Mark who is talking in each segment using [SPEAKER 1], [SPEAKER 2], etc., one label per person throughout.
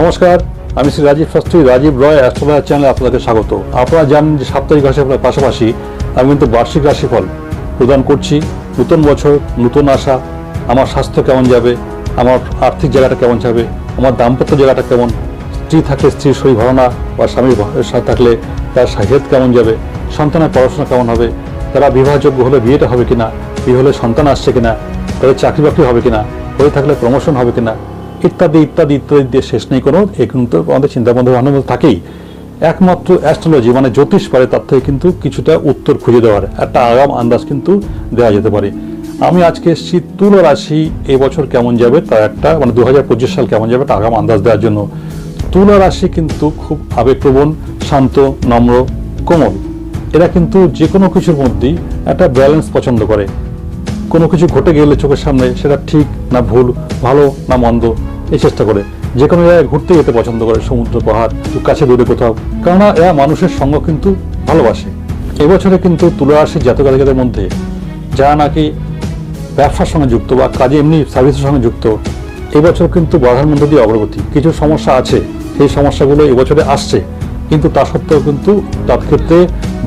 [SPEAKER 1] নমস্কার, আমি শ্রী রাজীব শাস্ত্রী, রাজীব রয়, অ্যাস্ট্রোলজার চ্যানেলে আপনাদের স্বাগত। আপনারা জানেন যে সাপ্তাহিক রাশিফলের পাশাপাশি আমি কিন্তু বার্ষিক রাশিফল প্রদান করছি। নতুন বছর, নতুন আশা, আমার স্বাস্থ্য কেমন যাবে, আমার আর্থিক জায়গাটা কেমন যাবে, আমার দাম্পত্য জায়গাটা কেমন, স্ত্রী থাকলে স্ত্রীর শরীর ভালো না, বা স্বামীর সাথে থাকলে তার হেলথ কেমন যাবে, সন্তানের পড়াশোনা কেমন হবে, তারা বিবাহযোগ্য হলে বিয়েটা হবে কিনা, বিয়ে হলে সন্তান আসছে কিনা, তাদের চাকরি বাকরি হবে কিনা হয়ে থাকলে প্রমোশন হবে কিনা ইত্যাদি ইত্যাদি ইত্যাদি দিয়ে শেষ নেই কোনো। এ কিন্তু আমাদের চিন্তা ভাবনা থাকেই। একমাত্র অ্যাস্ট্রোলজি মানে জ্যোতিষ পারে, তার থেকে কিন্তু কিছুটা উত্তর খুঁজে দেওয়ার একটা আগাম আন্দাজ কিন্তু দেওয়া যেতে পারে। আমি আজকে এসেছি তুলা রাশি এবছর কেমন যাবে তার একটা মানে দু হাজার পঁচিশ সাল কেমন যাবে একটা আগাম আন্দাজ দেওয়ার জন্য। তুলা রাশি কিন্তু খুব আবেগপ্রবণ, শান্ত, নম্র, কোমল। এরা কিন্তু যে কোনো কিছুর মধ্যেই একটা ব্যালেন্স পছন্দ করে। কোনো কিছু ঘটে গেলে চোখের সামনে সেটা ঠিক না ভুল, ভালো না মন্দ এই চেষ্টা করে। যে কোনো জায়গায় ঘুরতে যেতে পছন্দ করে, সমুদ্র, পাহাড় কাছে দূরে কোথাও। কেননা এরা মানুষের সঙ্গ কিন্তু ভালোবাসে। এবছরে কিন্তু তুলা রাশির জাতক মধ্যে যারা নাকি ব্যবসার সঙ্গে যুক্ত বা কাজে এমনি সার্ভিসের সঙ্গে যুক্ত, এবছর কিন্তু বাধার মধ্যে দিয়ে অগ্রগতি। কিছু সমস্যা আছে, সেই সমস্যাগুলো এবছরে আসছে। কিন্তু তা সত্ত্বেও কিন্তু তার ক্ষেত্রে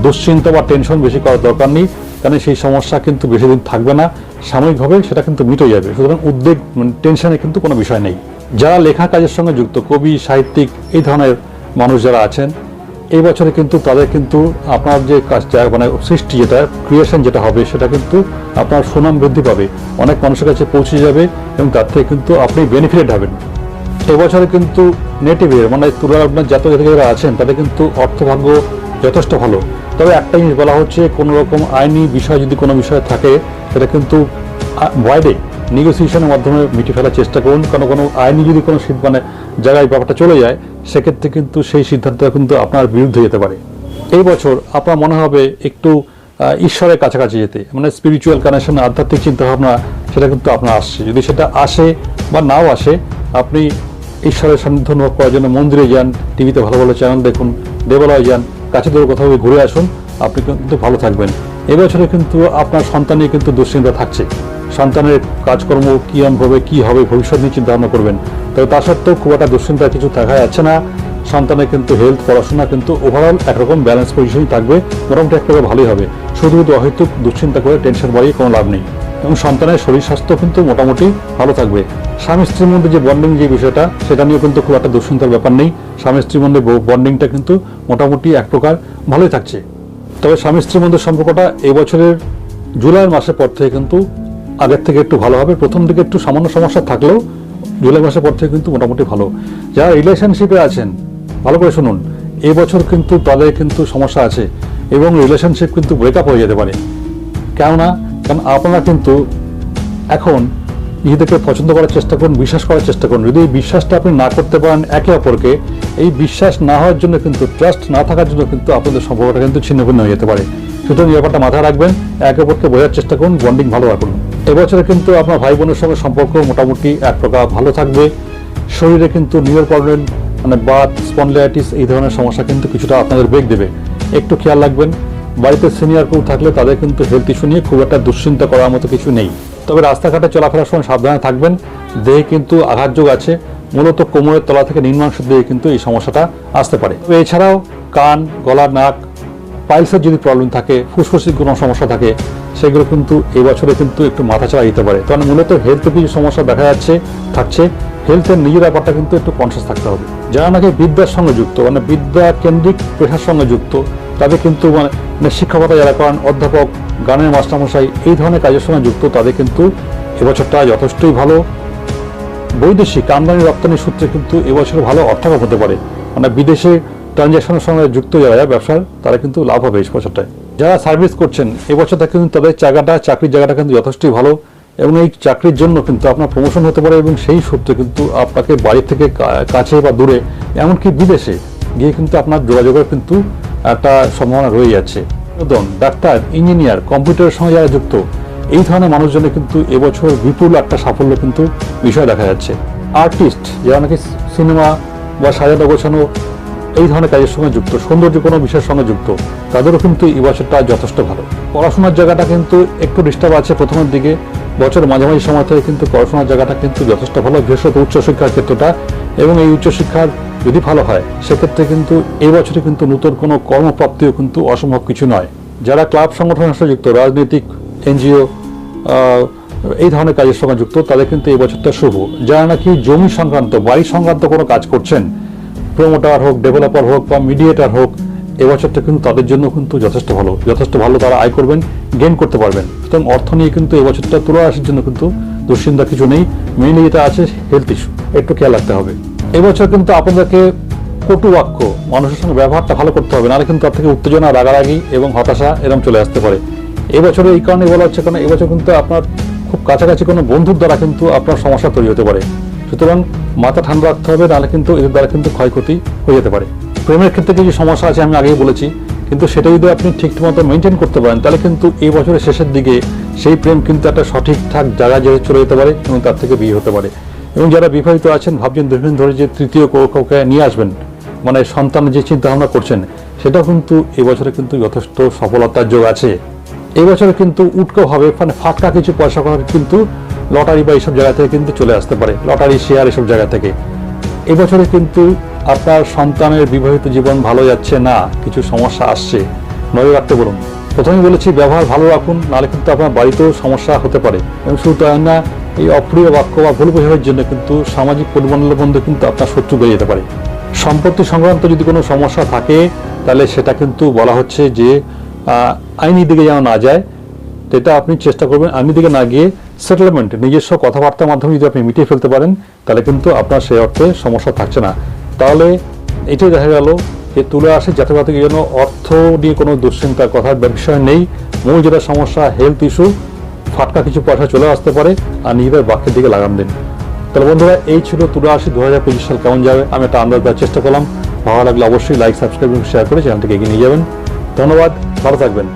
[SPEAKER 1] দুশ্চিন্তা বা টেনশন বেশি করার দরকার নেই। কারণ সেই সমস্যা কিন্তু বেশি দিন থাকবে না। সাময়িকভাবে সেটা কিন্তু মিটে যাবে। সুতরাং উদ্বেগ টেনশনে কিন্তু কোনো বিষয় নেই। যারা লেখা কাজের সঙ্গে যুক্ত, কবি, সাহিত্যিক, এই ধরনের মানুষ যারা আছেন, এই বছরে কিন্তু তাদের কিন্তু আপনার যে কাজটা মানে সৃষ্টি যেটা ক্রিয়েশন যেটা হবে, সেটা কিন্তু আপনার সুনাম বৃদ্ধি পাবে। অনেক মানুষের কাছে পৌঁছে যাবে এবং তার থেকে কিন্তু আপনি বেনিফিটেড হবেন এবছরে কিন্তু নেটিভের মানে তুলার আপনার জাতক জাতিকারা আছেন, তাদের কিন্তু অর্থভাগ্য যথেষ্ট ভালো। তবে একটা জিনিস বলা হচ্ছে, কোনো রকম আইনি বিষয় যদি কোনো বিষয় থাকে, সেটা কিন্তু বাইরে নেগোসিয়েশনের মাধ্যমে মিটে ফেলার চেষ্টা করুন। কোনো কোনো আইনি যদি কোনো মানে জায়গায় ব্যাপারটা চলে যায়, সেক্ষেত্রে কিন্তু সেই সিদ্ধান্তটা কিন্তু আপনার বিরুদ্ধে যেতে পারে। এই বছর আপনার মনে হবে একটু ঈশ্বরের কাছাকাছি যেতে মানে স্পিরিচুয়াল কানেকশন আধ্যাত্মিক চিন্তাভাবনা, সেটা কিন্তু আপনার আসছে। যদি সেটা আসে বা নাও আসে, আপনি ঈশ্বরের সান্নিধ্য অনুভব করার জন্য মন্দিরে যান, টিভিতে ভালো ভালো চ্যানেল দেখুন, দেবালয়ে যান, কাছে দূরে কোথাও ঘুরে আসুন, আপনি কিন্তু ভালো থাকবেন। এবছরে কিন্তু আপনার সন্তানের কিন্তু দুশ্চিন্তা থাকছে। সন্তানের কাজকর্ম কী হবে কী হবে, ভবিষ্যৎ নিয়ে চিন্তা ভাবনা করবেন। তবে তা সত্ত্বেও খুব একটা দুশ্চিন্তা কিছু দেখা যাচ্ছে না। সন্তানের কিন্তু হেলথ পড়াশোনা কিন্তু ওভারঅল একরকম ব্যালেন্স পজিশনই থাকবে, মোটামুটি একেবারে ভালোই হবে। শুধু অহেতুক দুশ্চিন্তা করে টেনশন বাড়িয়ে কোনো লাভ নেই। এবং সন্তানের শরীর স্বাস্থ্য কিন্তু মোটামুটি ভালো থাকবে। স্বামী স্ত্রীর মধ্যে যে বন্ডিং যে বিষয়টা, সেটা নিয়ে কিন্তু খুব একটা দুশ্চিন্তার ব্যাপার নেই। স্বামী স্ত্রীর মধ্যে বন্ডিংটা কিন্তু মোটামুটি এক প্রকার ভালোই থাকছে। তবে স্বামী স্ত্রীর মধ্যে সম্পর্কটা এবছরের জুলাই মাসের পর থেকে কিন্তু আগের থেকে একটু ভালো হবে। প্রথম দিকে একটু সামান্য সমস্যা থাকলেও জুলাই মাসের পর থেকে কিন্তু মোটামুটি ভালো। যারা রিলেশনশিপে আছেন, ভালো করে শুনুন। এই বছর কিন্তু তাদের কিন্তু সমস্যা আছে এবং রিলেশনশিপ কিন্তু ব্রেকআপ হয়ে যেতে পারে। কেননা, কারণ আপনারা কিন্তু এখন নিজেদেরকে পছন্দ করার চেষ্টা করুন, বিশ্বাস করার চেষ্টা করুন। যদি এই বিশ্বাসটা আপনি না করতে পারেন একে অপরকে, এই বিশ্বাস না হওয়ার জন্য কিন্তু ট্রাস্ট না থাকার জন্য কিন্তু আপনাদের সম্পর্কটা কিন্তু ছিন্ন ভিন্ন হয়ে যেতে পারে। সুতরাং ব্যাপারটা মাথায় রাখবেন, একে অপরকে বোঝার চেষ্টা করুন বন্ডিং ভালো রাখুন। এবছরে কিন্তু আপনার ভাই বোনের সঙ্গে সম্পর্ক মোটামুটি এক প্রকার ভালো থাকবে। শরীরে কিন্তু নিউর প্রবলেম মানে বাত, স্পন্ডলাইটিস, এই ধরনের সমস্যা কিন্তু কিছুটা আপনাদের বেগ দেবে। একটু খেয়াল রাখবেন, বাড়িতে সিনিয়র কেউ থাকলে তাদের কিন্তু হেলথ ইস্যু নিয়ে খুব একটা দুশ্চিন্তা করার মতো কিছু নেই। তবে রাস্তাঘাটে চলাফেরার সময় সাবধানে থাকবেন, দেহে কিন্তু আঘাতযোগ আছে, মূলত কোমরের তলা থেকে নিম্নাংশের দিকে কিন্তু এই সমস্যাটা আসতে পারে। এছাড়াও কান গলা নাক, পাইলসের যদি প্রবলেম থাকে, ফুসফুসির কোনো সমস্যা থাকে সেগুলো কিন্তু এই বছরে কিন্তু একটু মাথা চাড়া দিতে পারে। কারণ মূলত হেলথে কিছু সমস্যা দেখা যাচ্ছে, থাকছে। হেলথের নিজের ব্যাপারটা কিন্তু একটু কনসিয়াস থাকতে হবে। যারা নাকি বিদ্যার সঙ্গে যুক্ত মানে বিদ্যা কেন্দ্রিক পেশার সঙ্গে যুক্ত, তাদের কিন্তু মানে মানে শিক্ষকতা যারা করেন অধ্যাপক, গানের মাস্টারমশাই এই ধরনের কাজের সঙ্গে যুক্ত, তাদের কিন্তু এবছরটা যথেষ্টই ভালো। বৈদেশিক আমদানি রপ্তানির সূত্রে কিন্তু এবছর ভালো অর্থাভাব হতে পারে। মানে বিদেশে ট্রানজ্যাকশনের সঙ্গে যুক্ত যারা ব্যবসার, তারা কিন্তু লাভ হবে এই বছরটায়। যারা সার্ভিস করছেন এবছরটা কিন্তু তাদের জায়গাটা চাকরির জায়গাটা কিন্তু যথেষ্টই ভালো এবং এই চাকরির জন্য কিন্তু আপনার প্রমোশন হতে পারে এবং সেই সূত্রে কিন্তু আপনাকে বাড়ি থেকে কাছে বা দূরে এমনকি বিদেশে গিয়ে কিন্তু আপনার যোগাযোগের কিন্তু একটা সম্ভাবনা রয়ে যাচ্ছে ডাক্তার, ইঞ্জিনিয়ার, কম্পিউটারের সঙ্গে যারা যুক্ত, এই ধরনের মানুষজনের কিন্তু এবছর বিপুল একটা সাফল্য কিন্তু বিষয় দেখা যাচ্ছে। আর্টিস্ট, যারা নাকি সিনেমা বা সাজানো গোছানো এই ধরনের কাজের সঙ্গে যুক্ত, সৌন্দর্য কোনো বিষয়ের সঙ্গে যুক্ত, তাদেরও কিন্তু এই বছরটা যথেষ্ট ভালো। পড়াশোনার জায়গাটা কিন্তু একটু ডিস্টার্ব আছে প্রথমের দিকে বছর মাঝামাঝি সময় থেকে কিন্তু পড়াশোনার জায়গাটা কিন্তু যথেষ্ট ভালো, বিশেষত উচ্চশিক্ষার ক্ষেত্রটা। এবং এই উচ্চশিক্ষার যদি ভালো হয়, সেক্ষেত্রে কিন্তু এই বছরে কিন্তু নতুন কোনো কর্মপ্রাপ্তিও কিন্তু অসম্ভব কিছু নয়। যারা ক্লাব সংগঠনের সাথে যুক্ত, রাজনৈতিক, এনজিও এই ধরনের কাজের সঙ্গে যুক্ত, তাদের কিন্তু এই বছরটা শুভ। যারা নাকি জমি সংক্রান্ত, বাড়ি সংক্রান্ত কোনো কাজ করছেন প্রমোটার হোক ডেভেলপার হোক বা মিডিয়েটার হোক, এবছরটা কিন্তু তাদের জন্য কিন্তু যথেষ্ট ভালো। যথেষ্ট ভালো তারা আয় করবেন গেন করতে পারবেন। সুতরাং অর্থ নিয়ে কিন্তু এবছরটা তুলে আসার জন্য কিন্তু দুশ্চিন্তা কিছু নেই। মেইনলি যেটা আছে হেলথ ইস্যু একটু খেয়াল রাখতে হবে। এবছর কিন্তু আপনাদেরকে কটু বাক্য, মানুষের সঙ্গে ব্যবহারটা ভালো করতে হবে, নাহলে কিন্তু তার থেকে উত্তেজনা, রাগারাগি এবং হতাশা এরকম চলে আসতে পারে। এবছরে এই কারণে বলা হচ্ছে, কারণ এবছর কিন্তু আপনার খুব কাছাকাছি কোনো বন্ধুর দ্বারা কিন্তু আপনার সমস্যা তৈরি হতে পারে। সুতরাং মাথা ঠান্ডা রাখতে হবে, নাহলে কিন্তু এদের দ্বারা কিন্তু ক্ষয়ক্ষতি হয়ে যেতে পারে। প্রেমের ক্ষেত্রে কিছু সমস্যা আছে, আমি আগেই বলেছি, কিন্তু সেটা যদি আপনি ঠিক মতো মেনটেন করতে পারেন, তাহলে কিন্তু এই বছরের শেষের দিকে সেই প্রেম কিন্তু একটা সঠিক ঠাক জায়গায় যেয়ে চলে যেতে পারে এবং তার থেকে বিয়ে হতে পারে। এবং যারা বিবাহিত আছেন, ভাবছেন দীর্ঘদিন ধরে যে তৃতীয় কৌ- কাউকে নিয়ে আসবেন মানে সন্তানের যে চিন্তা ভাবনা করছেন, সেটাও কিন্তু এবছরে কিন্তু যথেষ্ট সফলতার যোগ আছে। এবছরে কিন্তু উটকো হবে মানে ফাটকা কিছু পয়সা করার কিন্তু লটারি বা এইসব জায়গা থেকে কিন্তু চলে আসতে পারে, লটারি, শেয়ার এসব জায়গা থেকে। এবছরে কিন্তু আপনার সন্তানের বিবাহিত জীবন ভালো যাচ্ছে না, কিছু সমস্যা আসছে। নজর রাখতে বলুন। প্রথমে বলেছি, ব্যবহার ভালো রাখুন, নাহলে কিন্তু আপনার বাড়িতেও সমস্যা হতে পারে। এবং শুধু তাই না, এই অপ্রিয় বাক্য বা ভুল বোঝানোর জন্য কিন্তু সামাজিক পরিমণ্ডলের মধ্যে কিন্তু আপনার শত্রু বেড়ে যেতে পারে। সম্পত্তি সংক্রান্ত যদি কোনো সমস্যা থাকে, তাহলে সেটা কিন্তু বলা হচ্ছে যে আইনি দিকে যেন না যায়। তো এটা আপনি চেষ্টা করবেন আইনি দিকে না গিয়ে সেটেলমেন্ট নিজস্ব কথাবার্তার মাধ্যমে যদি আপনি মিটিয়ে ফেলতে পারেন, তাহলে কিন্তু আপনার সেই অর্থে সমস্যা থাকছে না। তাহলে এটাই দেখা গেল যে তুলে আসে যাতে যেন অর্থ নিয়ে কোনো দুশ্চিন্তার কথার বিষয় নেই। মূল যেটা সমস্যা হেলথ ইস্যু ফাটকা কিছু পয়সা চলে আসতে পারে আর নিজেদের বাক্যের দিকে লাগাম দিন। তাহলে বন্ধুরা, এই ছিল তুলে আসি দু হাজার পঁচিশ সাল কেমন যাবে, আমি একটা আন্দাজ দেওয়ার চেষ্টা করলাম। ভালো লাগলে অবশ্যই লাইক সাবস্ক্রাইব এবং শেয়ার করে চ্যানেলটিকে এগিয়ে নিয়ে যাবেন। ধন্যবাদ, ভালো থাকবেন।